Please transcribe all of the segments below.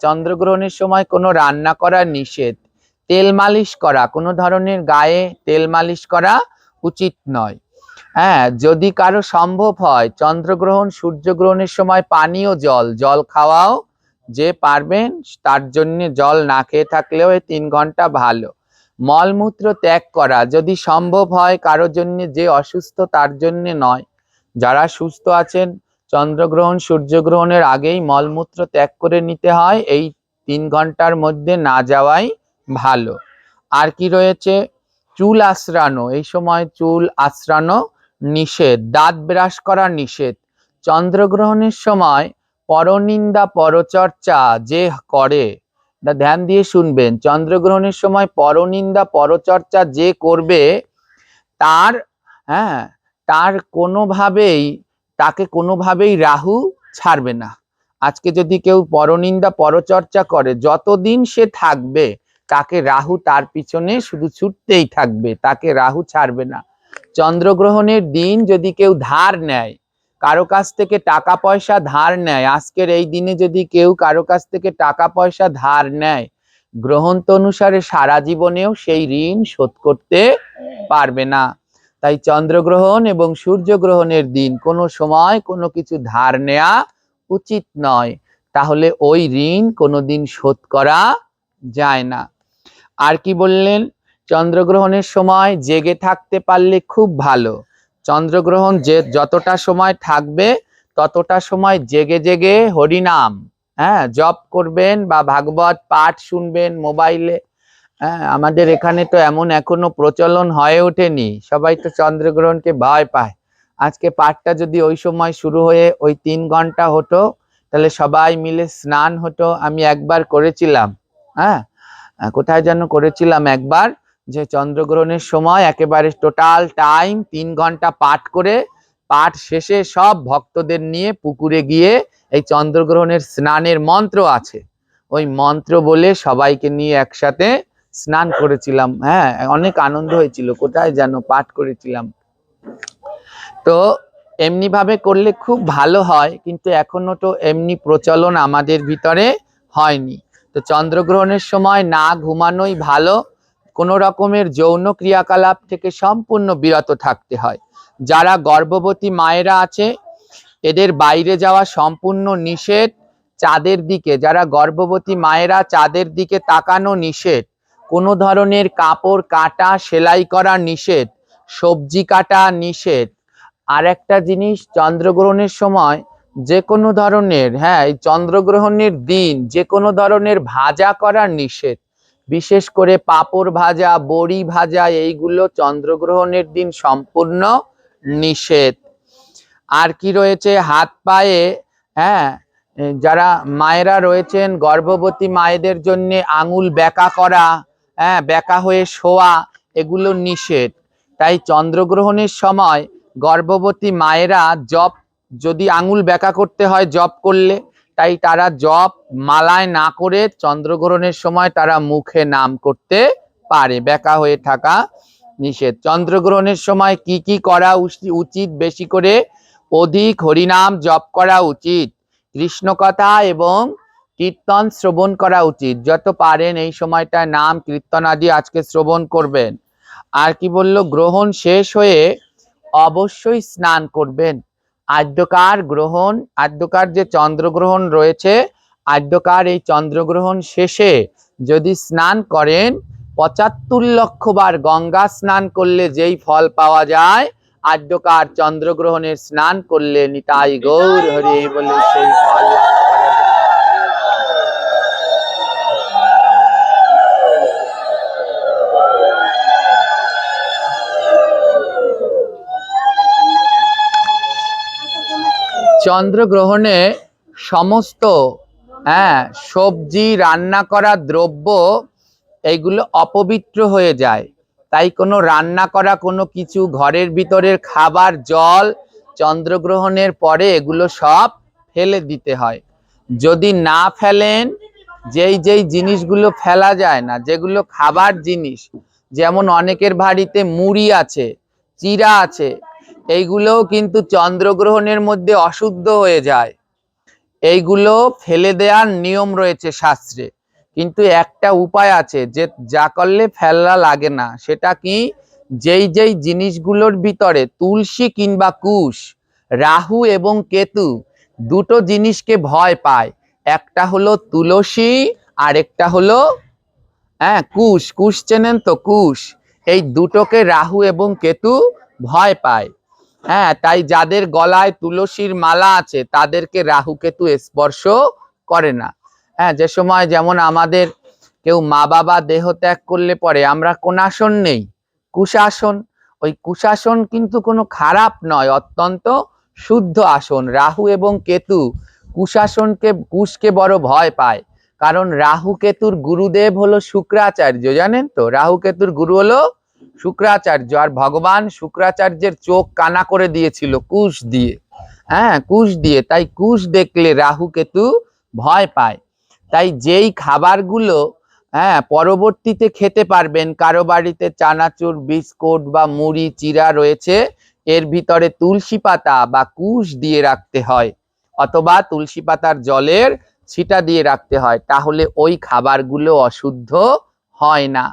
চন্দ্রগ্রহণের সময় কোনো রান্না করা নিষেধ। তেল মালিশ করা, কোনো ধরনের গায়ে তেল মালিশ করা উচিত নয়। হ্যাঁ যদি কারও সম্ভব হয়, চন্দ্রগ্রহণ, সূর্যগ্রহণের সময় পানীয় জল জল খাওয়াও যে পারবেন, তার জন্য জল না খেয়ে থাকলেও এই তিন ঘণ্টা ভালো। মলমূত্র ত্যাগ করা, যদি সম্ভব হয় কারোর জন্য যে অসুস্থ তার জন্য নয়। যারা সুস্থ আছেন চন্দ্রগ্রহণ, সূর্যগ্রহণের আগেই মলমূত্র ত্যাগ করে নিতে হয়। এই তিন ঘণ্টার মধ্যে না যাওয়াই ভালো। আর কি রয়েছে? চুল আশ্রানো। এই সময় চুল আশ্রানো নিষেধ, দাঁত ব্রাশ করা নিষেধ। চন্দ্রগ্রহণের সময় পরনিন্দা, পরচর্চা যে করে ধ্যান দিয়ে শুনবেন। চন্দ্রগ্রহণের সময় পরনিন্দা, পরচর্চা যে করবে, তার হ্যাঁ তার কোনোভাবেই তাকে কোনোভাবেই রাহু ছাড়বে না। আজকে যদি কেউ পরনিন্দা, পরচর্চা করে, যতদিন সে থাকবে, তাকে রাহু তার পিছনে শুধু ছুটতেই থাকবে, তাকে রাহু ছাড়বে না। চন্দ্রগ্রহণের দিন যদি কেউ ধার নেয়, কারও কাছ থেকে টাকা পয়সা ধার নেয়, আজকের এই দিনে যদি কেউ কারও কাছ থেকে টাকা পয়সা ধার নেয় গ্রহন্ত অনুসারে সারা জীবনেও সেই ঋণ শোধ করতে পারবে না। তাই চন্দ্রগ্রহণ এবং সূর্যগ্রহণের দিন কোনো সময় কোনো কিছু ধার নেওয়া উচিত নয়। তাহলে ওই ঋণ কোনো দিন শোধ করা যায় না। আর কি বললেন? চন্দ্রগ্রহণের সময় জেগে থাকতে পারলে খুব ভালো। চন্দ্রগ্রহণ যে যতটা সময় থাকবে, ততটা সময় জেগে জেগে হরিনাম হ্যাঁ জপ করবেন বা ভাগবত পাঠ শুনবেন, মোবাইলে হ্যাঁ আমাদের এখানে তো এমন এখনও প্রচলন হয়ে ওঠেনি। সবাই তো চন্দ্রগ্রহণকে ভয় পায়। আজকে পাঠটা যদি ওই সময় শুরু হয়ে ওই তিন ঘণ্টা হতো, তাহলে সবাই মিলে স্নান হতো, আমি একবার করেছিলাম। হ্যাঁ কোথায় যেন করেছিলাম একবার, যে চন্দ্রগ্রহণের সময় একেবারে টোটাল টাইম তিন ঘণ্টা পাঠ করে, পাঠ শেষে সব ভক্তদের নিয়ে পুকুরে গিয়ে এই চন্দ্রগ্রহণের স্নানের মন্ত্র আছে। ওই মন্ত্র বলে সবাইকে নিয়ে একসাথে স্নান করেছিলাম হ্যাঁ অনেক আনন্দ হয়েছিল, কোথায় যেন পাঠ করেছিলাম। তো এমনি ভাবে করলে খুব ভালো হয়, কিন্তু এখনও তো এমনি প্রচলন আমাদের ভিতরে হয়নি। তো চন্দ্রগ্রহণের সময় না ঘুমানোই ভালো, কোনো রকমের যৌন ক্রিয়াকলাপ থেকে সম্পূর্ণ বিরত থাকতে হয়। যারা গর্ভবতী মায়েরা আছে, এদের বাইরে যাওয়া সম্পূর্ণ নিষেধ, চাঁদের দিকে, যারা গর্ভবতী মায়েরা চাঁদের দিকে তাকানো নিষেধ। কোনো ধরনের কাপড় কাটা, সেলাই করা নিষেধ, সবজি কাটা নিষেধ। আর একটা জিনিস, চন্দ্রগ্রহণের সময় যে কোনো ধরনের হ্যাঁ এই চন্দ্রগ্রহণের দিন যে কোনো ধরনের ভাজা করা নিষেধ। বিশেষ করে পাপড় ভাজা, বড়ি ভাজা, এইগুলো চন্দ্রগ্রহণের দিন সম্পূর্ণ নিষেধ। আর কি রয়েছে? হাত পায়ে হ্যাঁ যারা মায়েরা রয়েছেন, গর্ভবতী মায়েদের জন্য আঙুল বেঁকা করা হ্যাঁ বেঁকা হয়ে শোয়া, এগুলো নিষেধ। তাই চন্দ্রগ্রহণের সময় গর্ভবতী মায়েরা জপ, যদি আঙুল বেঁকা করতে হয় জপ করলে, তাই তারা জপ মালায় না করে চন্দ্রগ্রহণের সময় তারা মুখে নাম করতে পারে। বেঁকা হয়ে থাকা নিষেধ। চন্দ্রগ্রহণের সময় কি কি করা উচি- উচিত বেশি করে? অধিক হরিনাম জপ করা উচিত। কৃষ্ণ কথা এবং কীর্তন শ্রবণ করা উচিত। যত পারেন এই সময়টায় নাম কীর্তন আদি আজকে শ্রবণ করবেন। আর কি বলল, গ্রহণ শেষ হয়ে অবশ্যই স্নান করবেন। আদ্যকার গ্রহণ, আদ্যকার যে চন্দ্রগ্রহণ রয়েছে, আদ্যকার এই চন্দ্রগ্রহণ শেষে যদি স্নান করেন, পঁচাত্তর লক্ষ বার গঙ্গা স্নান করলে যেই ফল পাওয়া যায়, আদ্যকার চন্দ্রগ্রহণের স্নান করলে নিতাই গৌর হরে বলে সেই ফল লাভ চন্দ্রগ্রহণে সমস্ত হ্যাঁ সবজি রান্না করা দ্রব্য এইগুলো অপবিত্র হয়ে যায়। তাই কোনো রান্না করা, কোনো কিছু ঘরের ভিতরের খাবার, জল, চন্দ্রগ্রহণের পরে এগুলো সব ফেলে দিতে হয়। যদি না ফেলেন, যেই যেই জিনিসগুলো ফেলা যায় না, যেগুলো খাবার জিনিস, যেমন অনেকের বাড়িতে মুড়ি আছে, চিরা আছে এইগুলোও কিন্তু চন্দ্রগ্রহণের মধ্যে অশুদ্ধ হয়ে যায়। এইগুলো ফেলে দেওয়ার নিয়ম রয়েছে শাস্ত্রে। কিন্তু একটা উপায় আছে যে যা করলে ফেলা লাগে না, সেটা কি? যেই যেই জিনিসগুলোর ভিতরে তুলসী কিংবা কুশ, রাহু এবং কেতু দুটো জিনিসকে ভয় পায়। একটা হলো তুলসী আর একটা হলো হ্যাঁ কুশ। কুশ চেনেন তো? কুশ। এই দুটোকে রাহু এবং কেতু ভয় পায়। হ্যাঁ তাই যাদের গলায় তুলসীর মালা আছে, তাদেরকে রাহু কেতু স্পর্শ করে না। হ্যাঁ যে সময় যেমন আমাদের কেউ মা বাবা দেহ ত্যাগ করলে পরে আমরা কোন আসন নেই, কুশাসন। ওই কুশাসন কিন্তু কোনো খারাপ নয়, অত্যন্ত শুদ্ধ আসন। রাহু এবং কেতু কুশাসনকে, কুশকে বড় ভয় পায়। কারণ রাহু কেতুর গুরুদেব হলো শুক্রাচার্য, জানেন তো? রাহু কেতুর গুরু হলো শুক্রাচার্য আর ভগবান শুক্রাচার্যের চোখ কানা করে দিয়েছিল কুশ দিয়ে। হ্যাঁ কুশ দিয়ে। তাই কুশ দেখলে রাহু কেতু ভয় পায়। তাই যেই খাবারগুলো হ্যাঁ পরবর্তীতে খেতে পারবেন, কারও বাড়িতে চানাচুর, বিস্কুট বা মুড়ি, চিরা রয়েছে, এর ভিতরে তুলসী পাতা বা কুশ দিয়ে রাখতে হয়, অথবা তুলসী পাতার জলের ছিটা দিয়ে রাখতে হয়, তাহলে ওই খাবারগুলো অশুদ্ধ হয় না।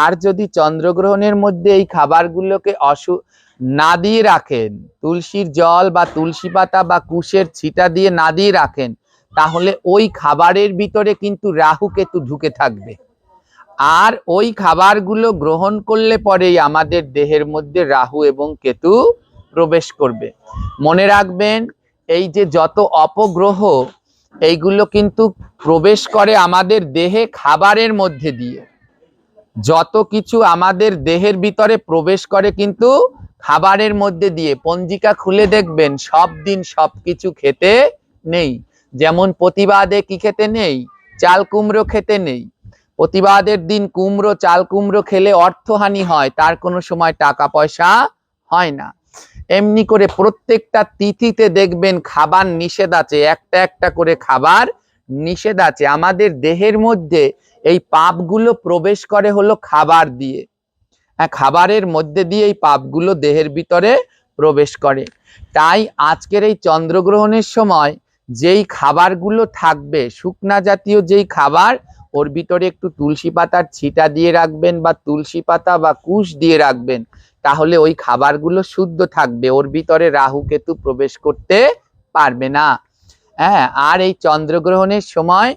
আর যদি চন্দ্রগ্রহণের মধ্যে এই খাবারগুলোকে অসু না দিয়ে রাখেন, তুলসীর জল বা তুলসী পাতা বা কুশের ছিটা দিয়ে না দিয়ে রাখেন, তাহলে ওই খাবারের ভিতরে কিন্তু রাহু কেতু ঢুকে থাকবে। আর ওই খাবারগুলো গ্রহণ করলে পরেই আমাদের দেহের মধ্যে রাহু এবং কেতু প্রবেশ করবে। মনে রাখবেন, এই যে যত অপগ্রহ, এইগুলো কিন্তু প্রবেশ করে আমাদের দেহে খাবারের মধ্যে দিয়ে। যত কিছু আমাদের দেহের ভিতরে প্রবেশ করে কিন্তু খাবারের মধ্যে দিয়ে পঞ্জিকা খুলে দেখবেন, সব দিন সব কিছু খেতে নেই। যেমন প্রতিবাদে কি খেতে নেই? চাল কুমড়ো খেতে নেই। প্রতিবাদের দিন কুমড়ো, চাল কুমড়ো খেলে অর্থহানি হয়, তার কোনো সময় টাকা পয়সা হয় না। এমনি করে প্রত্যেকটা তিথিতে দেখবেন খাবার নিষেধ আছে, একটা একটা করে খাবার নিষেধ আছে। আমাদের দেহের মধ্যে এই পাপগুলো প্রবেশ করে হলো খাবার দিয়ে। হ্যাঁ খাবারের মধ্যে দিয়ে এই পাপগুলো দেহের ভিতরে প্রবেশ করে। তাই আজকের এই চন্দ্রগ্রহণের সময় যেই খাবারগুলো থাকবে, শুকনা জাতীয় যেই খাবার, ওর ভিতরে একটু তুলসী পাতার ছিটা দিয়ে রাখবেন বা তুলসী পাতা বা কুশ দিয়ে রাখবেন, তাহলে ওই খাবারগুলো শুদ্ধ থাকবে, ওর ভিতরে রাহু কেতু প্রবেশ করতে পারবে না। হ্যাঁ আর এই চন্দ্রগ্রহণের সময়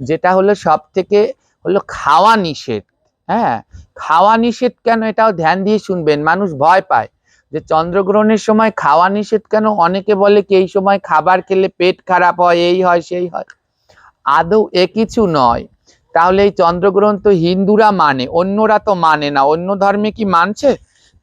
যেটা হলো সব থেকে হলো খাওয়া নিষেধ। হ্যাঁ খাওয়া নিষেধ কেন? এটাও ধ্যান দিয়ে শুনবেন, মানুষ ভয় পায় যে চন্দ্রগ্রহণের সময় খাওয়া নিষেধ কেন? অনেকে বলে কি এই সময় খাবার খেলে পেট খারাপ হয়, এই হয়, সেই হয়। আদৌ এ কিছু নয়। তাহলে এই চন্দ্রগ্রহণ তো হিন্দুরা মানে অন্যরা তো মানে না। অন্য ধর্মে কি মানছে?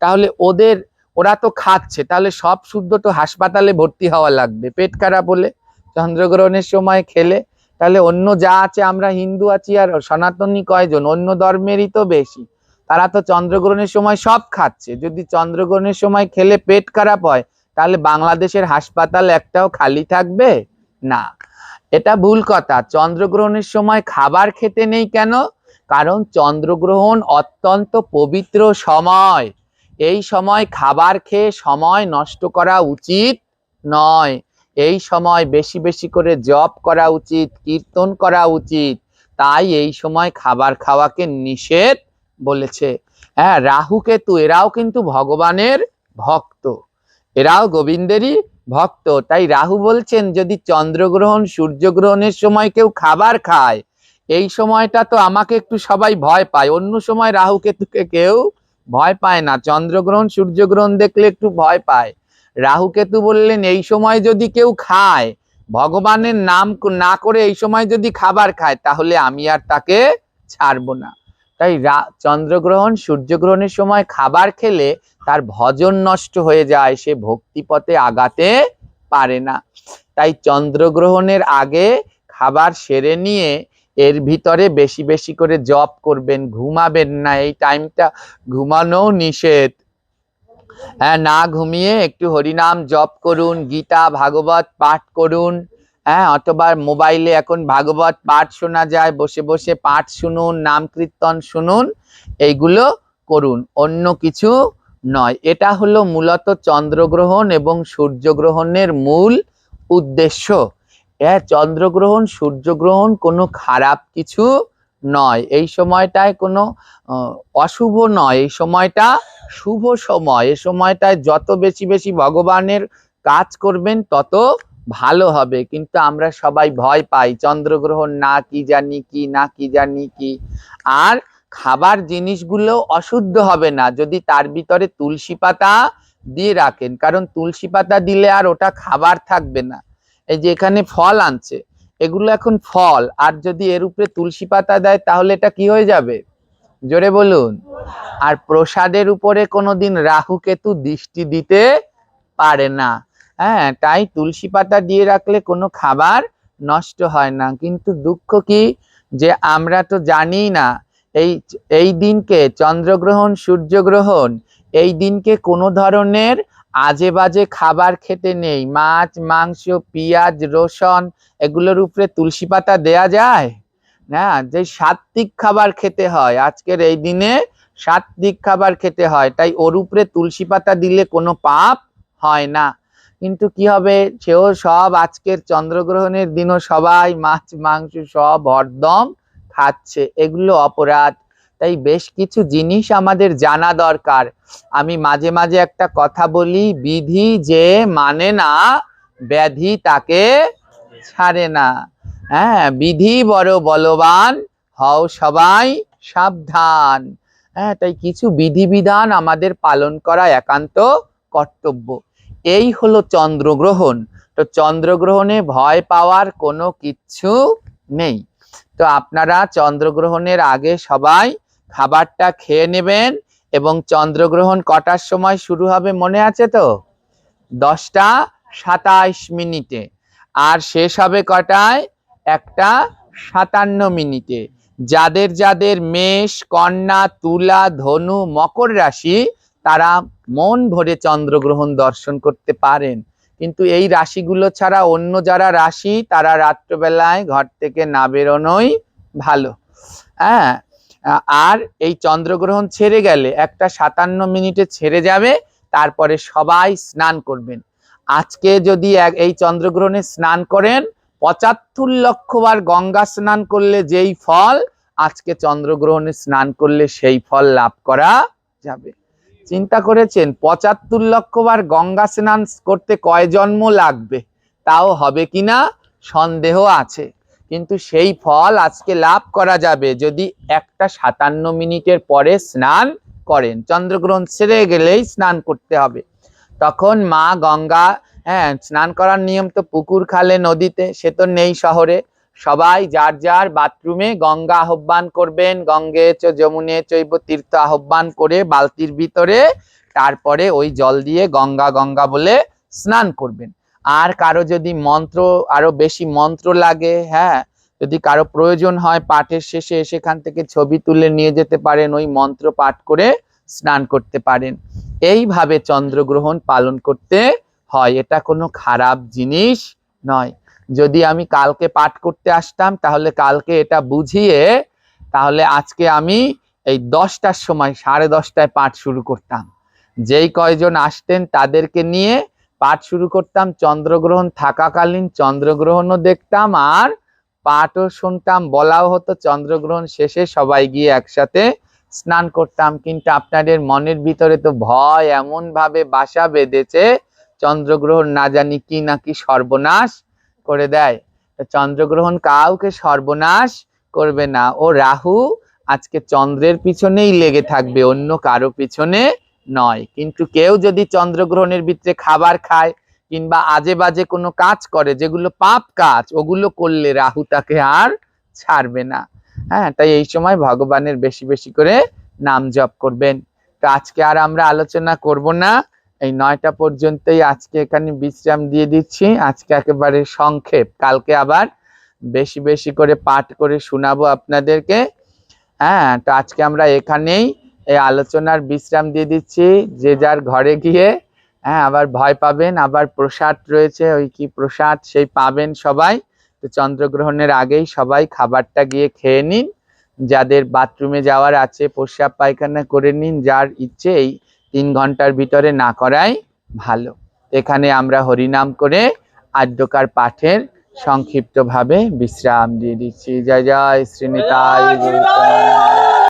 তাহলে ওদের, ওরা তো খাচ্ছে। তাহলে সব শুদ্ধ তো হাসপাতালে ভর্তি হওয়া লাগবে। পেট খারাপ হলে চন্দ্রগ্রহণের সময় খেলে তাহলে অন্য যা আছে আমরা হিন্দু আছি আর সনাতনী কয়জন? অন্য ধর্মেরই তো বেশি। তারা তো চন্দ্রগ্রহণের সময় সব খাচ্ছে। যদি চন্দ্রগ্রহণের সময় খেলে পেট খারাপ হয়, তাহলে বাংলাদেশের হাসপাতাল একটাও খালি থাকবে? না। এটা ভুল কথা। চন্দ্রগ্রহণের সময় খাবার খেতে নেই কেন? কারণ চন্দ্রগ্রহণ অত্যন্ত পবিত্র সময়। এই সময় খাবার খেয়ে সময় নষ্ট করা উচিত নয়। এই সময় বেশি বেশি করে জপ করা উচিত, কীর্তন করা উচিত। তাই এই সময় খাবার খাওয়াকে নিষেধ বলেছে। হ্যাঁ রাহু কেতু এরাও কিন্তু ভগবানের ভক্ত। এরাও গোবিন্দেরই ভক্ত। তাই রাহু বলছেন, যদি চন্দ্রগ্রহণ, সূর্যগ্রহণের সময় কেউ খাবার খায়, এই সময়টা তো আমাকে একটু সবাই ভয় পায়। অন্য সময় রাহু কেতুকে কেউ ভয় পায় না। চন্দ্রগ্রহণ, সূর্যগ্রহণ দেখলে একটু ভয় পায়। রাহু কেতু বললেন, এই সময় যদি কেউ খায়, ভগবানের নাম না করে এই সময় যদি খাবার খায়, তাহলে আমি আর তাকে ছাড়বো না। তাই চন্দ্রগ্রহণ সূর্যগ্রহণের সময় খাবার খেলে তার ভজন নষ্ট হয়ে যায়, সে ভক্তিপথে আগাতে পারে না। তাই চন্দ্রগ্রহণের আগে খাবার সেরে নিয়ে এর ভিতরে বেশি বেশি করে জপ করবেন, ঘুমাবেন না, এই টাইমটা ঘুমানো নিষেধ। হ্যাঁ না ঘুমিয়ে একটু হরিনাম জপ করুন, গীতা, ভাগবত পাঠ করুন হ্যাঁ অথবা মোবাইলে এখন ভাগবত পাঠ শোনা যায়, বসে বসে পাঠ শুনুন, নাম কীর্তন শুনুন, এইগুলো করুন, অন্য কিছু নয়। এটা হলো মূলত চন্দ্রগ্রহণ এবং সূর্যগ্রহণের মূল উদ্দেশ্য। হ্যাঁ চন্দ্রগ্রহণ, সূর্যগ্রহণ কোনো খারাপ কিছু নয়। এই সময়টায় কোনো অশুভ নয়। এই সময়টা শুভ সময়। এই সময়টায় যত বেশি বেশি ভগবানের কাজ করবেন, তত ভালো হবে। কিন্তু আমরা সবাই ভয় পাই, চন্দ্রগ্রহণ না কি জানি কি, না কি জানি কি। আর খাবার জিনিসগুলো অশুদ্ধ হবে না, যদি তার ভিতরে তুলসী পাতা দিয়ে রাখেন। কারণ তুলসী পাতা দিলে আর ওটা খাবার থাকবে না। এই যে এখানে ফল আনছে। এগুলো এখন ফল। আর যদি এর উপরে তুলসী পাতা দেয়, তাহলে এটা কি হয়ে যাবে? জোরে বলুন। আর প্রসাদের উপরে কোনোদিন রাহু কেতু দৃষ্টি দিতে পারে না। হ্যাঁ তাই তুলসী পাতা দিয়ে রাখলে কোনো খাবার নষ্ট হয় না। কিন্তু দুঃখ কি? যে আমরা তো জানি না, এই এই দিনকে চন্দ্রগ্রহণ, সূর্যগ্রহণ, এই দিনকে কোনো ধরনের আজে বাজে খাবার খেতে নেই। মাছ, মাংস, পেঁয়াজ, রসুন, এগুলোর উপরে তুলসী পাতা দেয়া যায়? না, যে সাত্বিক খাবার খেতে হয়। আজকের এই দিনে সাত্বিক খাবার খেতে হয়। তাই ওর উপরে তুলসী পাতা দিলে কোনো পাপ হয় না। কিন্তু কি হবে? সেও সব আজকের চন্দ্রগ্রহণের দিনও সবাই মাছ, মাংস সব হরদম খাচ্ছে। এগুলো অপরাধ। তাই বেশ কিছু জিনিস আমাদের জানা দরকার। আমি মাঝে মাঝে একটা কথা বলি, বিধি যে মানে না, ব্যাধি তাকে ছাড়ে না। হ্যাঁ বিধি বড় বলবান, হও সবাই সাবধান। হ্যাঁ তাই কিছু বিধিবিধান আমাদের পালন করা একান্ত কর্তব্য। এই হলো চন্দ্রগ্রহণ। তো চন্দ্রগ্রহণে ভয় পাওয়ার কোনো কিচ্ছু নেই। তো আপনারা চন্দ্রগ্রহণের আগে সবাই খাবারটা খেয়ে নেবেন এবং চন্দ্রগ্রহণ কটার সময় শুরু হবে মনে আছে তো? দশটা সাতাইশ মিনিটে। আর শেষ হবে কটায়? একটা সাতান্ন মিনিটে। যাদের যাদের মেষ, কন্যা, তুলা, ধনু, মকর রাশি, তারা মন ভরে চন্দ্রগ্রহণ দর্শন করতে পারেন। কিন্তু এই রাশিগুলো ছাড়া অন্য যারা রাশি, তারা রাত্রবেলায় ঘর থেকে না বেরোনোই ভালো। হ্যাঁ আর এই চন্দ্রগ্রহণ ছেড়ে গেলে একটা সাতান্ন মিনিটে ছেড়ে যাবে, তারপরে সবাই স্নান করবেন। আজকে যদি এই চন্দ্রগ্রহণে স্নান করেন, পঁচাত্তর লক্ষ বার গঙ্গা স্নান করলে যেই ফল, আজকে চন্দ্রগ্রহণে স্নান করলে সেই ফল লাভ করা যাবে। চিন্তা করেছেন, পঁচাত্তর লক্ষ বার গঙ্গা স্নান করতে কয় জন্ম লাগবে? তাও হবে কিনা? সন্দেহ আছে। কিন্তু সেই ফল আজকে লাভ করা যাবে যদি একটা সাতান্ন মিনিটের পরে স্নান করেন। চন্দ্রগ্রহণ সেরে গেলেই স্নান করতে হবে। তখন মা গঙ্গা হ্যাঁ স্নান করার নিয়ম তো পুকুর, খালে, নদীতে, সে তো নেই শহরে। সবাই যার যার বাথরুমে গঙ্গা আহ্বান করবেন, গঙ্গে চ, যমুনে চৈব তীর্থ আহ্বান করে বালতির ভিতরে, তারপরে ওই জল দিয়ে গঙ্গা গঙ্গা বলে স্নান করবেন। আর কারও যদি মন্ত্র, আরও বেশি মন্ত্র লাগে হ্যাঁ যদি কারও প্রয়োজন হয় পাঠের শেষে সেখান থেকে ছবি তুলে নিয়ে যেতে পারেন, ওই মন্ত্র পাঠ করে স্নান করতে পারেন। এইভাবে চন্দ্রগ্রহণ পালন করতে হয়। এটা কোনো খারাপ জিনিস নয়। যদি আমি কালকে পাঠ করতে আসতাম, তাহলে কালকে এটা বুঝিয়ে, তাহলে আজকে আমি এই দশটার সময়, সাড়ে দশটায় পাঠ শুরু করতাম। যেই কয়জন আসতেন তাদেরকে নিয়ে পাঠ শুরু করতাম, চন্দ্রগ্রহণ থাকাকালীন চন্দ্রগ্রহণও দেখতাম আর পাঠও শুনতাম, বলাও হতো। চন্দ্রগ্রহণ শেষে সবাই গিয়ে একসাথে স্নান করতাম। কিন্তু আপনাদের মনের ভিতরে তো ভয় এমন ভাবে বাসা বেঁধেছে, চন্দ্রগ্রহণ না জানি কি নাকি সর্বনাশ করে দেয়। চন্দ্রগ্রহণ কাউকে সর্বনাশ করবে না। ও রাহু আজকে চন্দ্রের পিছনেই লেগে থাকবে, অন্য কারও পিছনে নয়। কিন্তু কেউ যদি চন্দ্রগ্রহণের ভিতরে খাবার খায় কিংবা আজে বাজে কোনো কাজ করে, যেগুলো পাপ কাজ, ওগুলো করলে রাহু তাকে আর ছাড়বে না। হ্যাঁ তাই এই সময় ভগবানের বেশি বেশি করে নাম জপ করবেন। তো আজকে আর আমরা আলোচনা করব না। এই নয়টা পর্যন্তই আজকে এখানে বিশ্রাম দিয়ে দিচ্ছি। আজকে একেবারে সংক্ষেপ। কালকে আবার বেশি বেশি করে পাঠ করে শোনাবো আপনাদেরকে। হ্যাঁ তো আজকে আমরা এখানেই এই আলোচনার বিশ্রাম দিয়ে দিচ্ছি। যে যার ঘরে গিয়ে হ্যাঁ আবার ভয় পাবেন, আবার প্রসাদ রয়েছে, ওই কি প্রসাদ? সেই পাবেন সবাই। তো চন্দ্রগ্রহণের আগেই সবাই খাবারটা গিয়ে খেয়ে নিন। যাদের বাথরুমে যাওয়ার আছে প্রস্রাব পায়খানা করে নিন, যার ইচ্ছে এই তিন ঘণ্টার ভিতরে না করাই ভালো। এখানে আমরা হরিনাম করে আদ্যকার পাঠের সংক্ষিপ্তভাবে বিশ্রাম দিয়ে দিচ্ছি। জয় জয় শ্রীনিতাই